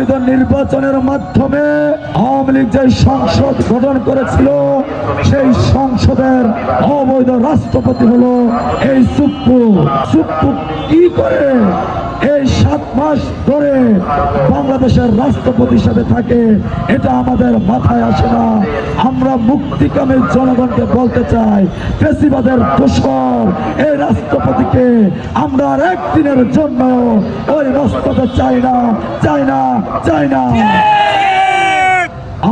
অবৈধ নির্বাচনের মাধ্যমে আওয়ামী লীগ যে সংসদ গঠন করেছিল, সেই সংসদের অবৈধ রাষ্ট্রপতি হলো এই সুপ্পু। সুপ্পু কি করে এই সাত মাস ধরে বাংলাদেশের রাষ্ট্রপতি হিসেবে থাকে, এটা আমাদের মাথায় আসে না। আমরা মুক্তিকামী জনগণকে বলতে চাই, ফেসিবাদের দোষর এই রাষ্ট্রপতিকে আমরা আর একদিনের জন্য ওই রাস্তাতে চাই না চাই না চাই না।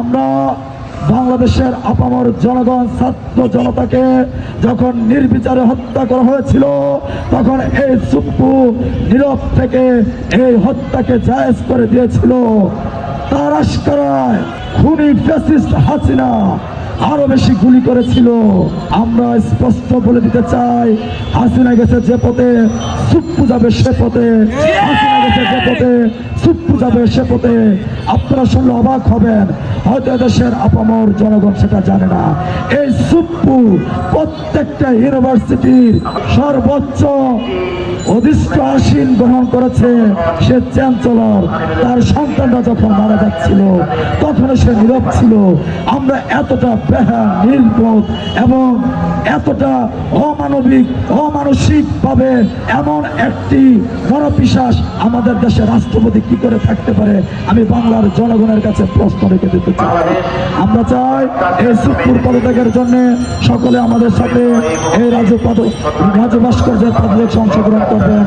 আমরা বাংলাদেশের আপামর জনগণ, ছাত্র জনতাকে যখন নির্বিচারে হত্যা করা হয়েছিল, তখন এই সুপ্পু নীরব থেকে এই হত্যাকে জায়েজ করে দিয়েছিল। তার আশকারায় খুনি ফ্যাসিস্ট হাসিনা আরও বেশি গুলি করেছিল। আমরা স্পষ্ট বলে দিতে চাই, হাসিনা গেছে যে পথে, সুপ্পু যাবে সে পথে, হাসিনা গেছে যে পথে, সুপ্পু যাবে সে পথে। আপনারা শুনলে অবাক হবেন, হয়তো দেশের আপামর জনগণ সেটা জানে না। এই সুপ্পু প্রত্যেকটা ইউনিভার্সিটির সর্বোচ্চ অধিষ্ঠ আসীন গ্রহণ করেছে সে চ্যান্সেলর। তার সন্তানরা যখন মারা যাচ্ছিল তখন সে নীরব ছিল। আমরা এতটা বেহা নির্বোধ এবং এতটা অমানবিক অমানসিক ভাবে এমন একটি মনোপিশ্বাস আমাদের দেশে রাষ্ট্রপতি কি করে থাকতে পারে, আমি বাংলার জনগণের কাছে প্রশ্ন রেখে দিতে চাই। আমরা চাই এই সুপুর পদত্যাগের জন্য সকলে আমাদের সাথে এই রাজ্য পদ রাজ্য ভাস্কর্যের পদত্যাগ অংশগ্রহণ করবেন